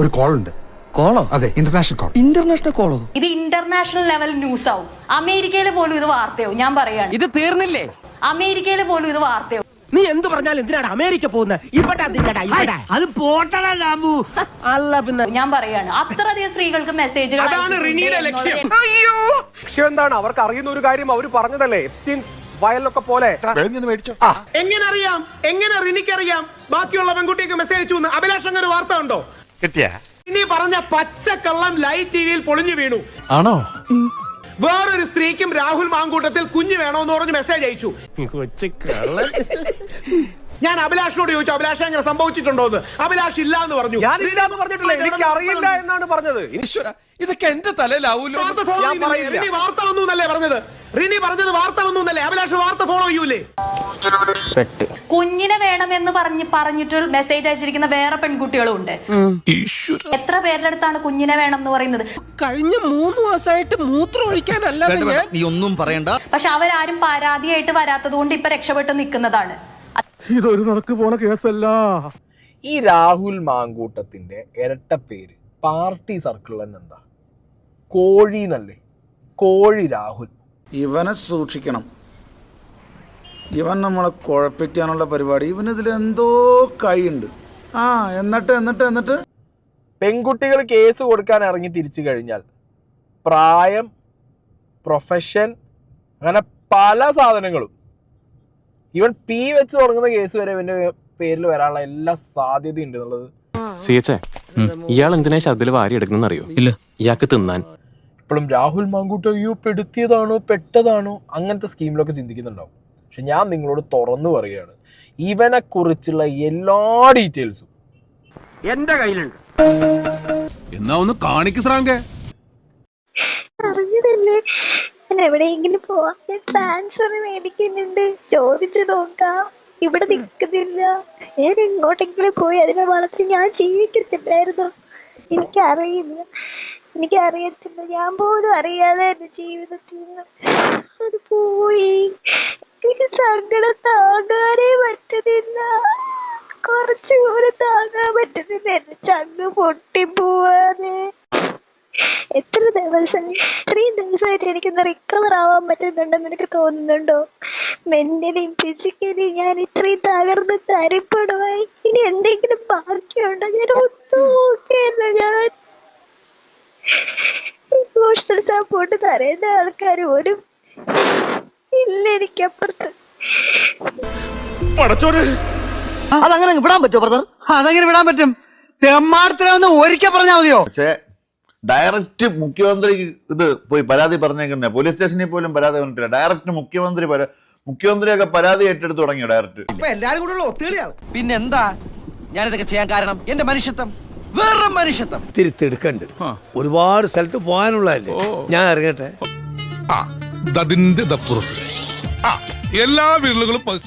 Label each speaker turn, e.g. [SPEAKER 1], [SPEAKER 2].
[SPEAKER 1] ഒരു കോൾ ഉണ്ട്
[SPEAKER 2] കോളോ?
[SPEAKER 1] അതെ ഇന്റർനാഷണൽ കോൾ
[SPEAKER 2] ഇന്റർനാഷണൽ കോളോ
[SPEAKER 3] ഇത് ഇന്റർനാഷണൽ ലെവൽ ന്യൂസ് ആവും. അമേരിക്കയിൽ പോലും ഇത് വാർത്തയാവും. ഞാൻ പറയാണ്.
[SPEAKER 2] ഇത് തീർന്നില്ലേ?
[SPEAKER 3] അമേരിക്കയിൽ പോലും ഇത് വാർത്തയാവും.
[SPEAKER 4] നീ എന്ത് പറഞ്ഞാലും എന്തിനാണ് അമേരിക്ക പോകുന്നത് ഇവിടെ അത് പോട്ടടാ ലാബു അല്ല പിന്നെ.
[SPEAKER 3] ഞാൻ പറയാണ്. അത്രയധികം സ്ത്രീകൾക്ക് മെസ്സേജുകൾ
[SPEAKER 5] ലക്ഷ്യം.
[SPEAKER 6] ലക്ഷ്യം എന്താണ്? അവർക്ക് അറിയുന്ന ഒരു കാര്യം അവർ പറഞ്ഞതല്ലേ? വയലൊക്കെ പോലെ.
[SPEAKER 5] എങ്ങനെ അറിയാം എങ്ങനെ റിനിക്കറിയാം ബാക്കിയുള്ള പെൺകുട്ടിക്ക് മെസ്സേജ് അഭിലാഷ് അങ്ങനെ വാർത്ത ഉണ്ടോ
[SPEAKER 7] കിട്ടിയ?
[SPEAKER 5] ഇനി പറഞ്ഞ പച്ചക്കള്ളം ലൈവ് ടിവിയിൽ പൊളിഞ്ഞു വീണു.
[SPEAKER 7] ആണോ?
[SPEAKER 5] വേറൊരു സ്ത്രീക്കും രാഹുൽ മാങ്കൂട്ടത്തിൽ കുഞ്ഞ് വേണോന്ന് പറഞ്ഞ് മെസ്സേജ് അയച്ചു. ഞാൻ അഭിലാഷിനോട് ചോദിച്ചു അഭിലാഷ് അങ്ങനെ സംഭവിച്ചിട്ടുണ്ടോ എന്ന്? അഭിലാഷ് ഇല്ല എന്ന് പറഞ്ഞു.
[SPEAKER 6] ഞാൻ ഇല്ലാന്ന് പറഞ്ഞിട്ടില്ല എനിക്ക് അറിയില്ല എന്നാണ് പറഞ്ഞത്.
[SPEAKER 7] ഇതൊക്കെ എന്റെ തലയിലാവൂലോ?
[SPEAKER 5] വാർത്ത
[SPEAKER 6] ഞാൻ പറയില്ല.
[SPEAKER 5] റിനി വാർത്ത വന്നു എന്നല്ലേ പറഞ്ഞത്? റിനി പറഞ്ഞത് വാർത്ത വന്നു എന്നല്ലേ? അഭിലാഷ് വാർത്ത ഫോളോ ചെയ്യൂലേ?
[SPEAKER 3] കുഞ്ഞിനെ വേണമെന്ന് പറഞ്ഞ് പറഞ്ഞിട്ട് മെസ്സേജ് അയച്ചിരിക്കുന്ന വേറെ പെൺകുട്ടികളും ഉണ്ട് എത്ര പേരുടെ അടുത്താണ് കുഞ്ഞിനെ വേണം എന്ന് പറയുന്നത്?
[SPEAKER 4] കഴിഞ്ഞ മൂന്ന് മാസമായിട്ട് മൂത്രം ഒഴിക്കാനല്ലാതെ ഞാൻ
[SPEAKER 8] നീ ഒന്നും പറയണ്ട.
[SPEAKER 3] പക്ഷെ അവരാരും പരാതിയായിട്ട് വരാത്തത് കൊണ്ട് ഇപ്പൊ രക്ഷപ്പെട്ട് നിൽക്കുന്നതാണ്.
[SPEAKER 6] ഇതൊരു നടക്ക് പോണ കേസല്ല.
[SPEAKER 9] ഈ രാഹുൽ മാങ്കൂട്ടത്തിന്റെ ഇരട്ട പേര് പാർട്ടി സർക്കിളിൽ തന്നെ എന്താ കോഴി എന്നല്ലേ? കോഴി രാഹുൽ.
[SPEAKER 7] ഇവനെ സൂക്ഷിക്കണം. ഇവൻ നമ്മളെ കുഴപ്പിക്കാനുള്ള പരിപാടി. ഇവൻ ഇതിൽ എന്തോ കൈയുണ്ട്. ആ എന്നിട്ട് എന്നിട്ട് എന്നിട്ട്?
[SPEAKER 9] പെൺകുട്ടികൾ കേസ് കൊടുക്കാൻ ഇറങ്ങി തിരിച്ചു കഴിഞ്ഞാൽ പ്രായം പ്രൊഫഷൻ അങ്ങനെ പല സാധനങ്ങളും ഇവൻ പി വെച്ച് തുടങ്ങുന്ന കേസ് വരെ ഇവന്റെ പേരിൽ വരാനുള്ള എല്ലാ സാധ്യതയും ഉണ്ട് എന്നുള്ളത്.
[SPEAKER 10] ഇയാൾ എന്തിനാ ശബ്ദത്തിൽ വാരി എടുക്കുന്ന അറിയോ? ഇല്ല. ഇയാൾക്ക് തിന്നാൻ.
[SPEAKER 9] ഇപ്പോഴും രാഹുൽ മാങ്കൂട്ട് അയ്യോ പെടുത്തിയതാണോ പെട്ടതാണോ? അങ്ങനത്തെ സ്കീമിലൊക്കെ ചിന്തിക്കുന്നുണ്ടാവും. പക്ഷെ ഞാൻ നിങ്ങളോട് തുറന്നു പറയുകയാണ്. ഇവനെ കുറിച്ചുള്ള എല്ലാ ഡീറ്റെയിൽസും.
[SPEAKER 4] എന്റെ കയ്യിലുണ്ട്.
[SPEAKER 7] എന്നാ ഒന്ന് കാണിക്കു ശ്രാങ്കേ
[SPEAKER 11] അറിഞ്ഞതല്ലേ? ഞാൻ എവിടെയെങ്കിലും പോവാം. ഞാൻ ട്രാൻസ്ഫർ മേടിക്കുന്നുണ്ട്. ചോദിച്ചു നോക്കാം. ഇവിടെ നിൽക്കുന്നില്ല. ഞാൻ എങ്ങോട്ടെങ്കിലും പോയി അതിനെ വളർത്തി ഞാൻ ജീവിക്കത്തില്ലായിരുന്നു. എനിക്കറിയില്ല. എനിക്കറിയത്തില്ല. ഞാൻ പോലും അറിയാതെ എന്റെ ജീവിതത്തിൽ നിന്ന് അത് പോയി. എനിക്ക് സങ്കടം താങ്ങാനേ പറ്റുന്നില്ല. കുറച്ചു പോലും താങ്ങാൻ പറ്റുന്നില്ല. എന്റെ ചങ്ങ് പൊട്ടിപ്പോവാതെ ദിവസം ഇത്രയും ദിവസമായിട്ട് എനിക്കൊന്ന് റിക്കവർ ആവാൻ പറ്റുന്നുണ്ടെന്ന് എനിക്ക് തോന്നുന്നുണ്ടോ? മെന്റലിയും ഫിസിക്കലിയും ഞാൻ ഇത്രയും തകർന്ന് തരിപ്പണമായി. ഇനി എന്തെങ്കിലും ബാക്കിയുണ്ടോ? ഞാൻ ഒന്നും നോക്കിയല്ല ഞാൻ. ഇമോഷണൽ സപ്പോർട്ട് തരേണ്ട ആൾക്കാർ ഒരു ഇല്ല എനിക്കപ്പുറത്ത്.
[SPEAKER 4] അതങ്ങനെ വിടാൻ പറ്റുമോ ബ്രദർ അതങ്ങനെ വിടാൻ പറ്റും? തെമ്മാടത്തിലൊന്ന് ഒരിക്കൽ പറഞ്ഞാൽ മതിയോ?
[SPEAKER 8] പക്ഷേ ഡയറക്റ്റ് മുഖ്യമന്ത്രി ഇത് പോയി പരാതി പറഞ്ഞേക്കുന്നേ. പോലീസ് സ്റ്റേഷനിൽ പോലും പരാതി പറഞ്ഞിട്ടില്ല ഡയറക്റ്റ് മുഖ്യമന്ത്രി മുഖ്യമന്ത്രിയൊക്കെ പരാതി ഏറ്റെടുത്ത് തുടങ്ങിയോ ഡയറക്റ്റ്?
[SPEAKER 4] എല്ലാരും കൂടെ പിന്നെ
[SPEAKER 2] എന്താ ഞാനിതൊക്കെ ചെയ്യാൻ കാരണം എന്റെ മനുഷ്യത്വം. വേറെ മനുഷ്യത്വം.
[SPEAKER 4] തിരുത്തെടുക്കണ്ട് ഒരുപാട് സ്ഥലത്ത് പോകാനുള്ളതല്ലേ? ഞാൻ അറിയട്ടെ
[SPEAKER 7] അതിന്റെ എല്ലാ വീടുകളും